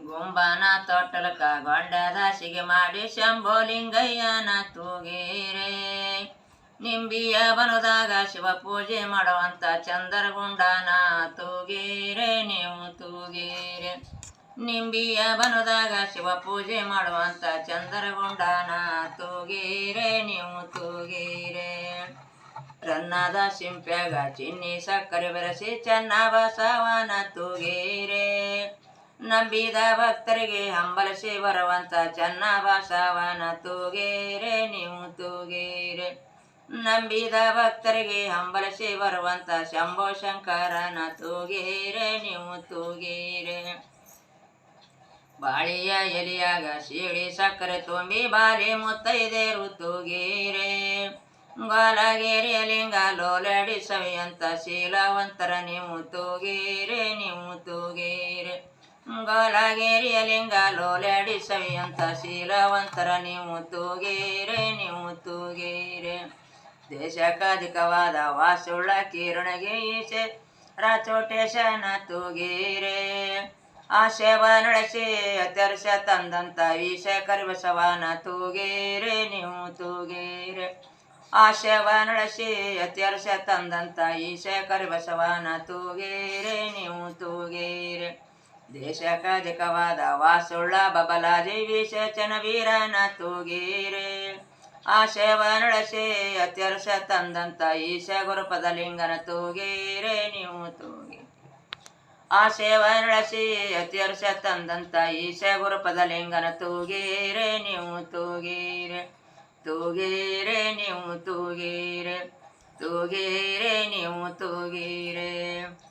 ಗುಂಬನ ತೊಟ್ಟಲಕ ಗೊಂಡದ ಸಿಗೆ ಮಾಡಿ ಶಂಭೋಲಿಂಗಯ್ಯನ ತೂಗೀರೆ. ನಿಂಬಿಯ ಬನದಾಗ ಶಿವ ಪೂಜೆ ಮಾಡುವಂತ ಚಂದರಗುಂಡನ ತೂಗೀರೆ, ನೀವು ತೂಗೀರೆ. ನಿಂಬಿಯ ಬನದಾಗ ಶಿವ ಪೂಜೆ ಮಾಡುವಂತ ಚಂದರಗುಂಡನ ತೂಗೀರೆ, ನೀವು ತೂಗೀರೆ. ರನ್ನದ ಸಿಂಪ್ಯಾಗ ಚಿನ್ನಿ ಸಕ್ಕರೆ ಬೆರೆಸಿ ಚೆನ್ನ ಬಸವನ ತೂಗೇರೆ. ನಂಬಿದ ಭಕ್ತರಿಗೆ ಹಂಬಲಿಸಿ ಬರುವಂತ ಚೆನ್ನ ಬಸವನ ತೂಗೇರೆ, ನೀವು ತೂಗೇರೆ. ನಂಬಿದ ಭಕ್ತರಿಗೆ ಹಂಬಲಿಸಿ ಬರುವಂತ ಶಂಭೋ ಶಂಕರನ ತೂಗೇರೆ, ನೀವು ತೂಗೇರೆ. ಬಾಳಿಯ ಎಲಿಯಾಗ ಶಿಳಿ ಸಕ್ಕರೆ ತುಂಬಿ ಬಾಲಿ ಮುತ್ತೈದೇರು ತೂಗೇರೆ ಲಿಂಗ ಲೋಲಡಿ ಸವಿಯಂತ ಶೀಲವಂತರ, ನೀವು ತೂಗೇರೆ, ನೀವು ಗೋಲಗೇರಿಯ ಲಿಂಗ ಲೋಲೆಡಿ ಸವಿಯಂತ ಶೀಲವಂತರ, ನೀವು ತೂಗೇರೆ ನೀವು ತೂಗೇರೆ. ದೇಶಕಾಧಿಕವಾದ ವಾಸುಳ್ಳ ಕಿರಣಗೆ ಈಶೆ ರಾಚೋಟೇಶನ ತೂಗೇರೆ. ಆಶೆವ ನಡೆಸಿ ಅತ್ಯರ್ಷ ತಂದಂತ ಈಶೆ, ಕರಿಬಸವನ ತೂಗೇರೆ, ನೀವು ತೂಗೇರೆ. ಆಶೆವ ನಡೆಸಿ ಅತ್ಯರ್ಷ ತಂದಂತ ಈಶೆ, ಕರಿಬಸವನ ತೂಗೇರೆ, ನೀವು ತೂಗೇರೆ. ದೇಶಕ್ಕಾಧಿಕವಾದ ವಾಸುಳ್ಳ ಬಬಲ ಜೈವೀಶ ಚನ ವೀರನ ತೂಗೇರೆ ಆಶೆವ ನಡೆಸಿ ಅತ್ಯರ್ಷ ತಂದಂತ ಈಶ ಗುರುಪದ ಲಿಂಗನ ತೂಗೀರೆ, ನೀವು ತೂಗಿ. ಆಶೆವ ನಡೆಸಿ ಅತ್ಯರ್ಷ ತಂದಂತ ಈಶ ಗುರುಪದ ಲಿಂಗನ ತೂಗೀರೆ, ನೀವು ತೂಗೀರೆ. ತೂಗೀರೆ, ನೀವು ತೂಗೀರೆ. ತೂಗೀರೆ, ನೀವು ತೂಗೇರೆ.